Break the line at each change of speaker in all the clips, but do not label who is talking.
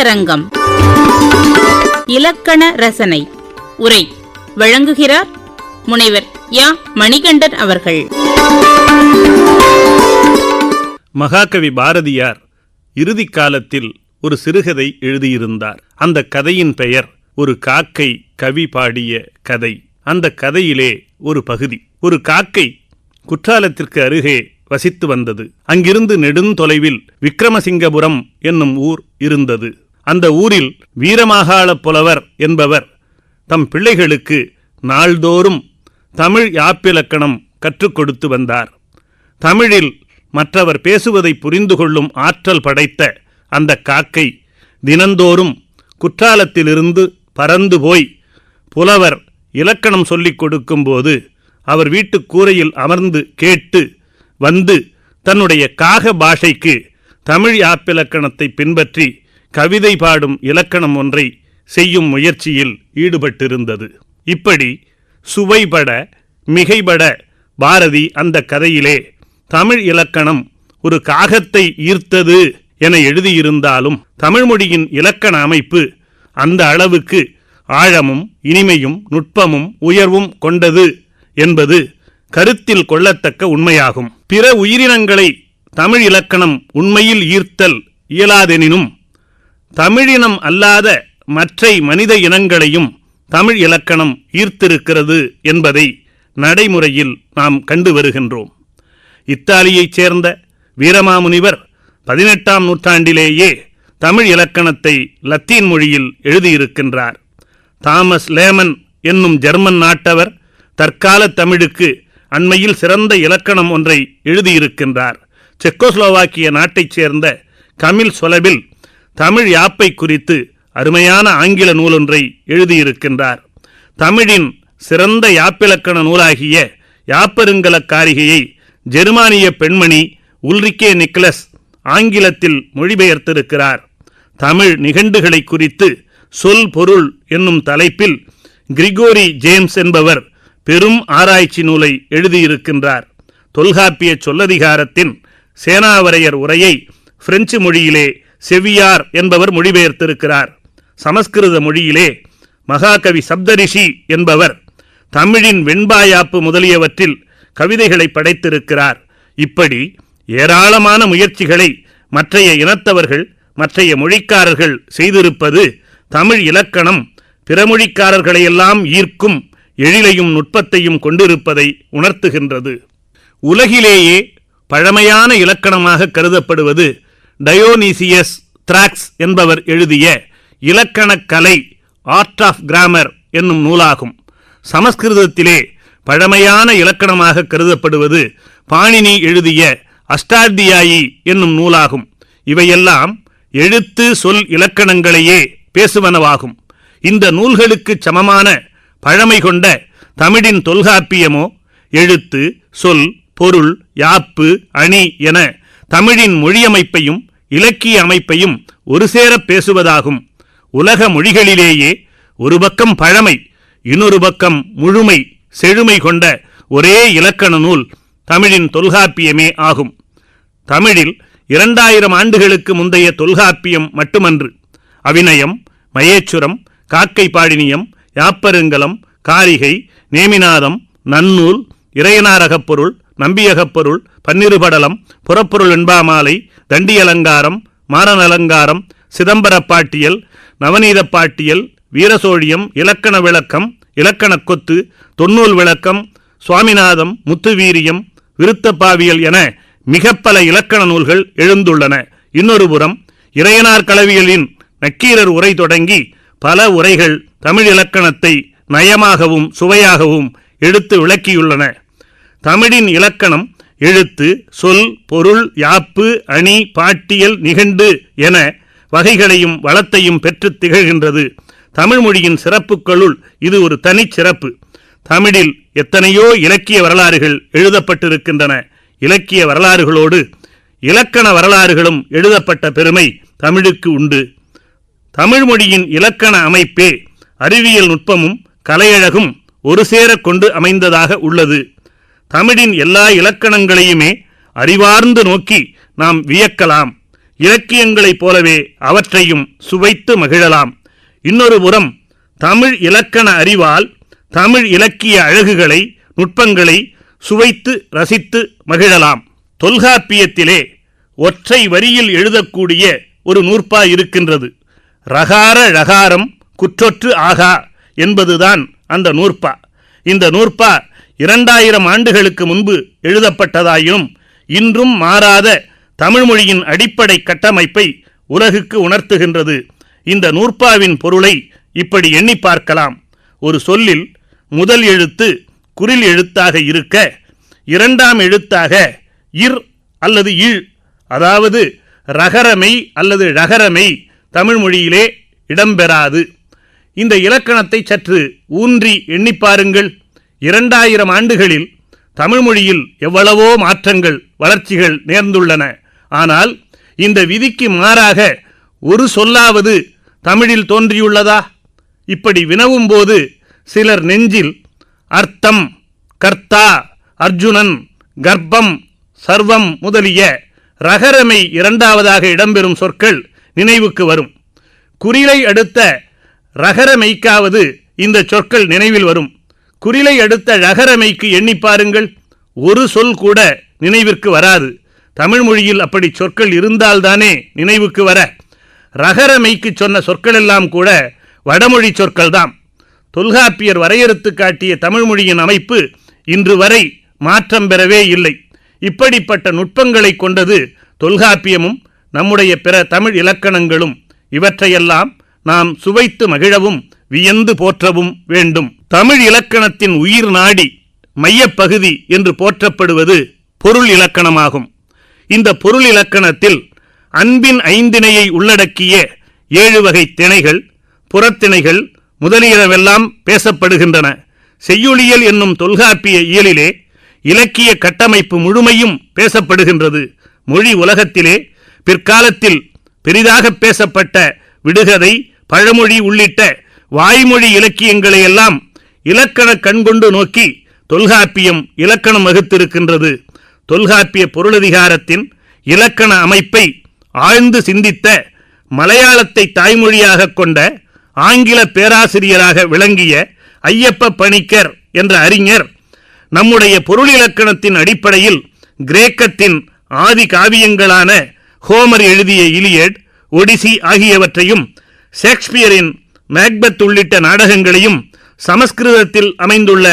திரையரங்கம் இலக்கண ரசனை. உரை. வழங்குகிறார் முனைவர் யா. மணிகண்டன் அவர்கள்.
மகாகவி பாரதியார் இறுதி காலத்தில் ஒரு சிறுகதை எழுதியிருந்தார். அந்த கதையின் பெயர் ஒரு காக்கை கவி பாடிய கதை. அந்த கதையிலே ஒரு பகுதி. ஒரு காக்கை குற்றாலத்திற்கு அருகே வசித்து வந்தது. அங்கிருந்து நெடுந்தொலைவில் விக்ரமசிங்கபுரம் என்னும் ஊர் இருந்தது. அந்த ஊரில் வீரமாகாள புலவர் என்பவர் தம் பிள்ளைகளுக்கு நாள்தோறும் தமிழ் யாப்பிலக்கணம் கற்றுக் கொடுத்து வந்தார். தமிழில் மற்றவர் பேசுவதை புரிந்து கொள்ளும் ஆற்றல் படைத்த அந்த காக்கை தினந்தோறும் குற்றாலத்திலிருந்து பறந்து போய் புலவர் இலக்கணம் சொல்லிக் கொடுக்கும்போது அவர் வீட்டுக் கூரையில் அமர்ந்து கேட்டு வந்து தன்னுடைய காக பாஷைக்கு தமிழ் யாப்பிலக்கணத்தை பின்பற்றி கவிதை பாடும் இலக்கணம் ஒன்றை செய்யும் முயற்சியில் ஈடுபட்டிருந்தது. இப்படி சுவைபட மிகைபட பாரதி அந்த கதையிலே தமிழ் இலக்கணம் ஒரு காகத்தை ஈர்த்தது என எழுதியிருந்தாலும் தமிழ்மொழியின் இலக்கண அமைப்பு அந்த அளவுக்கு ஆழமும் இனிமையும் நுட்பமும் உயர்வும் கொண்டது என்பது கருத்தில் கொள்ளத்தக்க உண்மையாகும். பிற உயிரினங்களை தமிழ் இலக்கணம் உண்மையில் ஈர்த்தல் இயலாதெனினும் தமிழினம் அல்லாத மற்றை மனித இனங்களையும் தமிழ் இலக்கணம் ஈர்த்திருக்கிறது என்பதை நடைமுறையில் நாம் கண்டு வருகின்றோம். இத்தாலியைச் சேர்ந்த வீரமாமுனிவர் பதினெட்டாம் நூற்றாண்டிலேயே தமிழ் இலக்கணத்தை லத்தீன் மொழியில் எழுதியிருக்கின்றார். தாமஸ் லேமன் என்னும் ஜெர்மன் நாட்டவர் தற்கால தமிழுக்கு அண்மையில் சிறந்த இலக்கணம் ஒன்றை எழுதியிருக்கின்றார். செக்கோஸ்லோவாக்கிய நாட்டைச் சேர்ந்த கமில் சொலபில் தமிழ் யாப்பை குறித்து அருமையான ஆங்கில நூலொன்றை எழுதியிருக்கின்றார். தமிழின் சிறந்த யாப்பிலக்கண நூலாகிய யாப்பருங்கலக்காரிகையை ஜெர்மானிய பெண்மணி உல்ரிக்கே நிக்லஸ் ஆங்கிலத்தில் மொழிபெயர்த்திருக்கிறார். தமிழ் நிகண்டுகளை குறித்து சொல் பொருள் என்னும் தலைப்பில் கிரிகோரி ஜேம்ஸ் என்பவர் பெரும் ஆராய்ச்சி நூலை எழுதியிருக்கின்றார். தொல்காப்பிய சொல்லதிகாரத்தின் சேனாவரையர் உரையை பிரெஞ்சு மொழியிலே செவியார் என்பவர் மொழிபெயர்த்திருக்கிறார். சமஸ்கிருத மொழியிலே மகாகவி சப்தரிஷி என்பவர் தமிழின் வெண்பாயாப்பு முதலியவற்றில் கவிதைகளை படைத்திருக்கிறார். இப்படி ஏராளமான முயற்சிகளை மற்றைய இனத்தவர்கள் மற்றைய மொழிக்காரர்கள் செய்திருப்பது தமிழ் இலக்கணம் பிறமொழிக்காரர்களையெல்லாம் ஈர்க்கும் எழிலையும் நுட்பத்தையும் கொண்டிருப்பதை உணர்த்துகின்றது. உலகிலேயே பழமையான இலக்கணமாக கருதப்படுவது டயோனீசியஸ் திராக்ஸ் என்பவர் எழுதிய இலக்கணக் கலை ஆர்ட் ஆஃப் கிராமர் என்னும் நூலாகும். சமஸ்கிருதத்திலே பழமையான இலக்கணமாக கருதப்படுவது பாணினி எழுதிய அஷ்டாத்தியாயி என்னும் நூலாகும். இவையெல்லாம் எழுத்து சொல் இலக்கணங்களையே பேசுவனவாகும். இந்த நூல்களுக்கு சமமான பழமை கொண்ட தமிழின் தொல்காப்பியமோ எழுத்து சொல் பொருள் யாப்பு அணி என தமிழின் மொழியமைப்பையும் இலக்கிய அமைப்பையும் ஒரு சேரப் பேசுவதாகும். உலக மொழிகளிலேயே ஒரு பக்கம் பழமை இன்னொரு பக்கம் முழுமை செழுமை கொண்ட ஒரே இலக்கண நூல் தமிழின் தொல்காப்பியமே ஆகும். தமிழில் இரண்டாயிரம் ஆண்டுகளுக்கு முந்தைய தொல்காப்பியம் மட்டுமன்று. அவிநயம் மயேச்சுரம் காக்கை பாடினியம் யாப்பருங்கலம் காரிகை நேமிநாதம் நன்னூல் இறையனாரகப் பொருள் நம்பியகப்பொருள் பன்னிருபடலம் புறப்பொருள் வெண்பாமாலை தண்டியலங்காரம் மாறனலங்காரம் சிதம்பரப் பாட்டியல் நவநீதப் பாட்டியல் வீரசோழியம் இலக்கண விளக்கம் இலக்கணக் கொத்து தொன்னூல் விளக்கம் சுவாமிநாதம் முத்துவீரியம் விருத்தப்பாவியல் என மிக பல இலக்கண நூல்கள் எழுந்துள்ளன. இன்னொரு புறம் இறையனார் கலவியலின் நக்கீரர் உரை தொடங்கி பல உரைகள் தமிழ் இலக்கணத்தை நயமாகவும் சுவையாகவும் எடுத்து விளக்கியுள்ளன. தமிழின் இலக்கணம் எழுத்து சொல் பொருள் யாப்பு அணி பாட்டியல் நிகண்டு என வகைகளையும் வளத்தையும் பெற்றுத் திகழ்கின்றது. தமிழ் மொழியின் சிறப்புகளுள் இது ஒரு தனிச்சிறப்பு தமிழில் எத்தனையோ இலக்கிய வரலாறுகள் எழுதப்பட்டிருக்கின்றன. இலக்கிய வரலாறுகளோடு இலக்கண வரலாறுகளும் எழுதப்பட்ட பெருமை தமிழுக்கு உண்டு. தமிழ் மொழியின் இலக்கண அமைப்பே அறிவியல் நுட்பமும் கலையழகும் ஒரு சேர கொண்டு அமைந்ததாக உள்ளது. தமிழின் எல்லா இலக்கணங்களையுமே அறிவார்ந்து நோக்கி நாம் வியக்கலாம். இலக்கியங்களைப் போலவே அவற்றையும் சுவைத்து மகிழலாம். இன்னொரு புறம் தமிழ் இலக்கண அறிவால் தமிழ் இலக்கிய அழகுகளை நுட்பங்களை சுவைத்து ரசித்து மகிழலாம். தொல்காப்பியத்திலே ஒற்றை வரியில் எழுதக்கூடிய ஒரு நூற்பா இருக்கின்றது. ரகார ரகாரம் குற்றொற்று ஆகா என்பதுதான் அந்த நூற்பா. இந்த நூற்பா இரண்டாயிரம் ஆண்டுகளுக்கு முன்பு எழுதப்பட்டதாயினும் இன்றும் மாறாத தமிழ்மொழியின் அடிப்படை கட்டமைப்பை உலகுக்கு உணர்த்துகின்றது. இந்த நூற்பாவின் பொருளை இப்படி எண்ணி பார்க்கலாம். ஒரு சொல்லில் முதல் எழுத்து குறில் எழுத்தாக இருக்க இரண்டாம் எழுத்தாக இர் அல்லது இழ் அதாவது ரகரமை அல்லது ழகரமை தமிழ்மொழியிலே இடம்பெறாது. இந்த இலக்கணத்தை சற்று ஊன்றி எண்ணிப் பாருங்கள். இரண்டாயிரம் ஆண்டுகளில் தமிழ்மொழியில் எவ்வளவோ மாற்றங்கள் வளர்ச்சிகள் நேர்ந்துள்ளன. ஆனால் இந்த விதிக்கு மாறாக ஒரு சொல்லாவது தமிழில் தோன்றியுள்ளதா? இப்படி வினவும் போது சிலர் நெஞ்சில் அர்த்தம் கர்த்தா அர்ஜுனன் கர்ப்பம் சர்வம் முதலிய ரகரமை இரண்டாவதாக இடம்பெறும் சொற்கள் நினைவுக்கு வரும். குறிலை அடுத்த ரகரமைக்காவது இந்த சொற்கள் நினைவில் வரும். குறிலை அடுத்த ழகரமைக்கு எண்ணி பாருங்கள். ஒரு சொல் கூட நினைவிற்கு வராது. தமிழ் மொழியில் அப்படி சொற்கள் இருந்தால்தானே நினைவுக்கு வர. ரகரமைக்கு சொன்ன சொற்களெல்லாம் கூட வடமொழி சொற்கள்தாம். தொல்காப்பியர் வரையறுத்து காட்டிய தமிழ் மொழியின் அமைப்பு இன்று வரை மாற்றம் பெறவே இல்லை. இப்படிப்பட்ட நுட்பங்களை கொண்டது தொல்காப்பியமும் நம்முடைய பிற தமிழ் இலக்கணங்களும். இவற்றையெல்லாம் நாம் சுவைத்து மகிழவும் வியந்து போற்றவும் வேண்டும். தமிழ் இலக்கணத்தின் உயிர் நாடி மையப்பகுதி என்று போற்றப்படுவது பொருள் இலக்கணமாகும். இந்த பொருள் இலக்கணத்தில் அன்பின் ஐந்திணையை உள்ளடக்கிய ஏழு வகை திணைகள் புறத்திணைகள் முதலியனவெல்லாம் பேசப்படுகின்றன. செய்யுளியல் என்னும் தொல்காப்பிய இயலிலே இலக்கிய கட்டமைப்பு முழுமையும் பேசப்படுகின்றது. மொழி உலகத்திலே பிற்காலத்தில் பெரிதாக பேசப்பட்ட விடுகதை பழமொழி உள்ளிட்ட வாய்மொழி இலக்கியங்களை எல்லாம் இலக்கண கண்கொண்டு நோக்கி தொல்காப்பியம் இலக்கணம் வகுத்திருக்கின்றது. தொல்காப்பிய பொருளதிகாரத்தின் இலக்கண அமைப்பை ஆழ்ந்து சிந்தித்த மலையாளத்தை தாய்மொழியாக கொண்ட ஆங்கில பேராசிரியராக விளங்கிய ஐயப்ப பணிக்கர் என்ற அறிஞர் நம்முடைய பொருள் இலக்கணத்தின் அடிப்படையில் கிரேக்கத்தின் ஆதி காவியங்களான ஹோமர் எழுதிய இலியட் ஒடிசி ஆகியவற்றையும் ஷேக்ஸ்பியரின் மேக்பத் உள்ளிட்ட நாடகங்களையும் சமஸ்கிருதத்தில் அமைந்துள்ள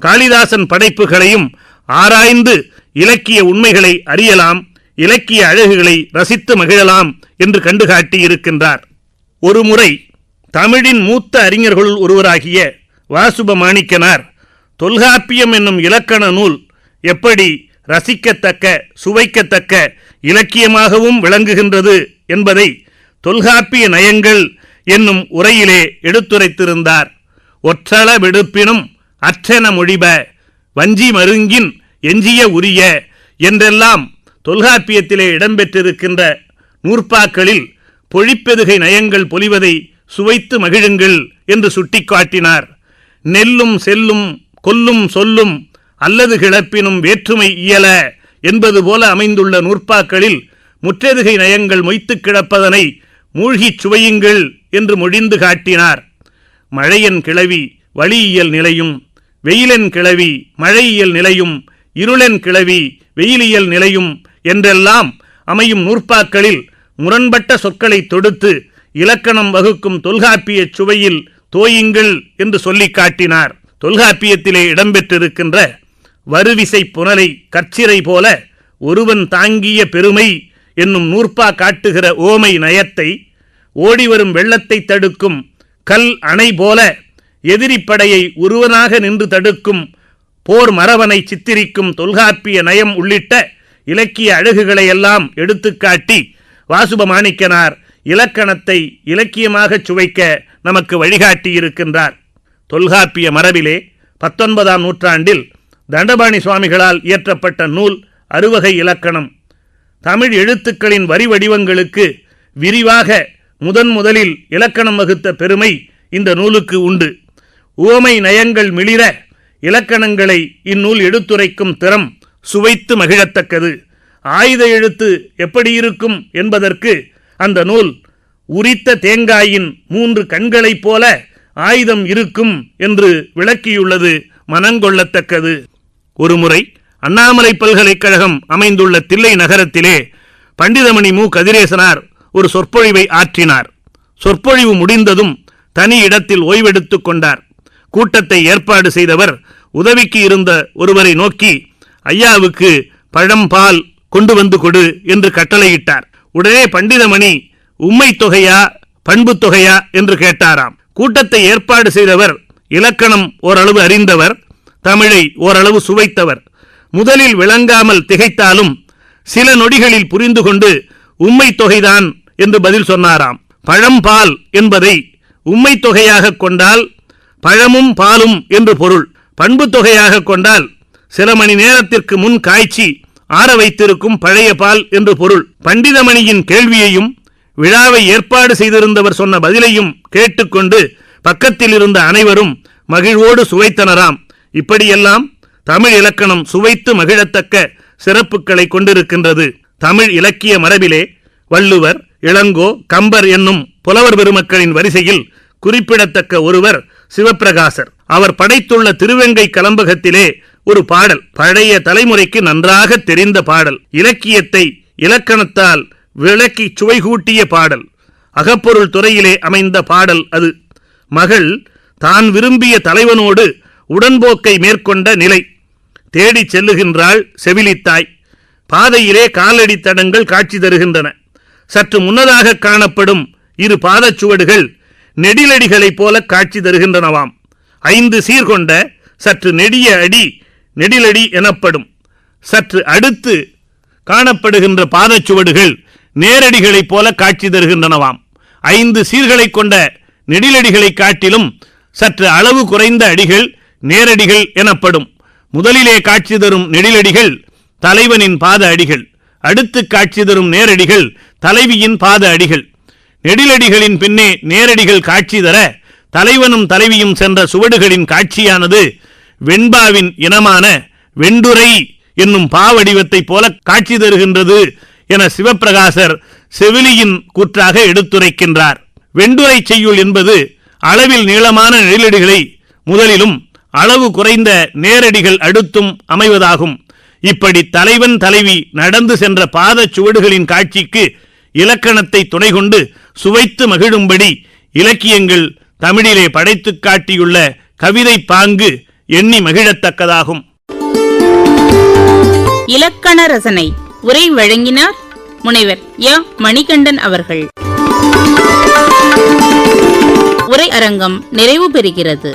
காளிதாசன் படைப்புகளையும் ஆராய்ந்து இலக்கிய உண்மைகளை அறியலாம் இலக்கிய அழகுகளை ரசித்து மகிழலாம் என்று கண்டுகாட்டி இருக்கின்றார் ஒருமுறை தமிழின் மூத்த அறிஞர்களுள் ஒருவராகிய வாசுப மாணிக்கனார் தொல்காப்பியம் என்னும் இலக்கண நூல் எப்படி ரசிக்கத்தக்க சுவைக்கத்தக்க இலக்கியமாகவும் விளங்குகின்றது என்பதை தொல்காப்பிய நயங்கள் என்னும் உரையிலே எடுத்துரைத்திருந்தார். ஒற்றள விடுப்பினும் அற்றென மொழிப வஞ்சி மருங்கின் எஞ்சிய உரிய என்றெல்லாம் தொல்காப்பியத்திலே இடம்பெற்றிருக்கின்ற நூற்பாக்களில் பொழிப்பெதுகை நயங்கள் பொலிவதை சுவைத்து மகிழுங்கள் என்று சுட்டிக்காட்டினார். நெல்லும் செல்லும் கொல்லும் சொல்லும் அல்லது கிளப்பினும் வேற்றுமை இயல என்பது போல அமைந்துள்ள நூற்பாக்களில் முற்றெதுகை நயங்கள் மொய்த்து கிடப்பதனை மூழ்கிச் சுவையுங்கள் என்று மொழிந்து காட்டினார். மழையன் கிளவி வழியியல் நிலையும் வெயிலன் கிளவி மழையியல் நிலையும் இருளன் கிளவி வெயிலியல் நிலையும் என்றெல்லாம் அமையும் நூற்பாக்களில் முரண்பட்ட சொற்களை தொடுத்து இலக்கணம் வகுக்கும் தொல்காப்பியச் சுவையில் தோயுங்கள் என்று சொல்லிக் காட்டினார். தொல்காப்பியத்திலே இடம்பெற்றிருக்கின்ற வருவிசை புனலை கற்சிறை போல ஒருவன் தாங்கிய பெருமை என்னும் நூற்பா காட்டுகிற ஓமை நயத்தை ஓடிவரும் வெள்ளத்தை தடுக்கும் கல் அணை போல எதிரி படையை ஒருவனாக நின்று தடுக்கும் போர் மரவனை சித்திரிக்கும் தொல்காப்பிய நயம் உள்ளிட்ட இலக்கிய அழகுகளை எல்லாம் எடுத்துக்காட்டி வாசுப மாணிக்கனார் இலக்கணத்தை இலக்கியமாகச் சுவைக்க நமக்கு வழிகாட்டி இருக்கின்றார் தொல்காப்பிய மரபிலே பத்தொன்பதாம் நூற்றாண்டில் தண்டபாணி சுவாமிகளால் இயற்றப்பட்ட நூல் அறுவகை இலக்கணம். தமிழ் எழுத்துக்களின் வரி வடிவங்களுக்கு விரிவாக முதன் முதலில் இலக்கணம் வகுத்த பெருமை இந்த நூலுக்கு உண்டு. உவமை நயங்கள் மிளிர இலக்கணங்களை இந்நூல் எடுத்துரைக்கும் திறம் சுவைத்து மகிழத்தக்கது. ஆயுத எழுத்து எப்படி இருக்கும் என்பதற்கு அந்த நூல் உரித்த தேங்காயின் மூன்று கண்களைப் போல ஆயுதம் இருக்கும் என்று விளக்கியுள்ளது மனங்கொள்ளத்தக்கது. ஒருமுறை அண்ணாமலை பல்கலைக்கழகம் அமைந்துள்ள தில்லை நகரத்திலே பண்டிதமணி மு. கதிரேசனார் ஒரு சொற்பொழிவை ஆற்றினார். சொற்பொழிவு முடிந்ததும் தனி இடத்தில் ஓய்வெடுத்துக் கொண்டார். கூட்டத்தை ஏற்பாடு செய்தவர் உதவிக்கு இருந்த ஒருவரை நோக்கி ஐயாவுக்கு பழம் பால் கொண்டு வந்து கொடு என்று கட்டளையிட்டார். உடனே பண்டிதமணி உம்மை தொகையா பண்பு தொகையா? என்று கேட்டாராம். கூட்டத்தை ஏற்பாடு செய்தவர் இலக்கணம் ஓரளவு அறிந்தவர் தமிழை ஓரளவு சுவைத்தவர். முதலில் விளங்காமல் திகைத்தாலும் சில நொடிகளில் புரிந்து கொண்டு உம்மை தொகைதான் என்று பதில் சொன்னாராம். பழம்பால் என்பதை உம்மை தொகையாக கொண்டால் பழமும் பாலும் என்று பொருள். பண்பு தொகையாக கொண்டால் சில மணி நேரத்திற்கு முன் காய்ச்சி ஆற வைத்திருக்கும் பழைய பால் என்று பொருள். பண்டிதமணியின் கேள்வியையும் விழாவை ஏற்பாடு செய்திருந்தவர் சொன்ன பதிலையும் கேட்டுக்கொண்டு பக்கத்தில் இருந்த அனைவரும் மகிழ்வோடு சுவைத்தனராம். இப்படியெல்லாம் தமிழ் இலக்கணம் சுவைத்து மகிழத்தக்க சிறப்புகளை கொண்டிருக்கின்றது. தமிழ் இலக்கிய மரபிலே வள்ளுவர் இளங்கோ கம்பர் என்னும் புலவர் பெருமக்களின் வரிசையில் குறிப்பிடத்தக்க ஒருவர் சிவப்பிரகாசர். அவர் படைத்துள்ள திருவெங்கை கலம்பகத்திலே ஒரு பாடல் பழைய தலைமுறைக்கு நன்றாக தெரிந்த பாடல். இலக்கியத்தை இலக்கணத்தால் விளக்கி சுவைகூட்டிய பாடல். அகப்பொருள் துறையிலே அமைந்த பாடல் அது. மகள் தான் விரும்பிய தலைவனோடு உடன்போக்கை மேற்கொண்ட நிலை. தேடிச் செல்லுகின்றாள் செவிலித்தாய். பாதையிலே காலடி தடங்கள் காட்சி தருகின்றன. சற்று முன்னதாக காணப்படும் இரு பாதச்சுவடுகள் நெடிலடிகளைப் போல காட்சி தருகின்றனவாம். ஐந்து சீர்கொண்ட சற்று நெடிய அடி நெடிலடி எனப்படும். சற்று அடுத்து காணப்படுகின்ற பாதச்சுவடுகள் நேரடிகளைப் போல காட்சி தருகின்றனவாம். ஐந்து சீர்களைக் கொண்ட நெடிலடிகளைக் காட்டிலும் சற்று அளவு குறைந்த அடிகள் நேரடிகள் எனப்படும். முதலிலே காட்சி தரும் நெடிலடிகள் தலைவனின் பாத அடிகள். அடுத்து காட்சி தரும் நேரடிகள் தலைவியின் பாத அடிகள். நெடிலடிகளின் பின்னே நேரடிகள் காட்சி தர தலைவனும் தலைவியும் சென்ற சுவடுகளின் காட்சியானது வெண்பாவின் இனமான வெண்டுரை என்னும் பாவடிவத்தைப் போல காட்சி தருகின்றது என சிவப்பிரகாசர் செவிலியின் கூற்றாக எடுத்துரைக்கின்றார். வெண்டுரை செய்யுள் என்பது அளவில் நீளமான நெடிலடிகளை முதலிலும் அளவு குறைந்த நேரடிகள் அடுத்தும் அமைவதாகும். இப்படி தலைவன் தலைவி நடந்து சென்ற பாதச் சுவடுகளின் காட்சிக்கு இலக்கணத்தை துணை கொண்டு சுவைத்து மகிழும்படி இலக்கியங்கள் தமிழிலே படைத்துக் காட்டியுள்ள கவிதை பாங்கு எண்ணி மகிழத்தக்கதாகும்.
இலக்கண ரசனை உரை வழங்கினார் முனைவர் யா. மணிகண்டன் அவர்கள். உரை அரங்கம் நிறைவு பெறுகிறது.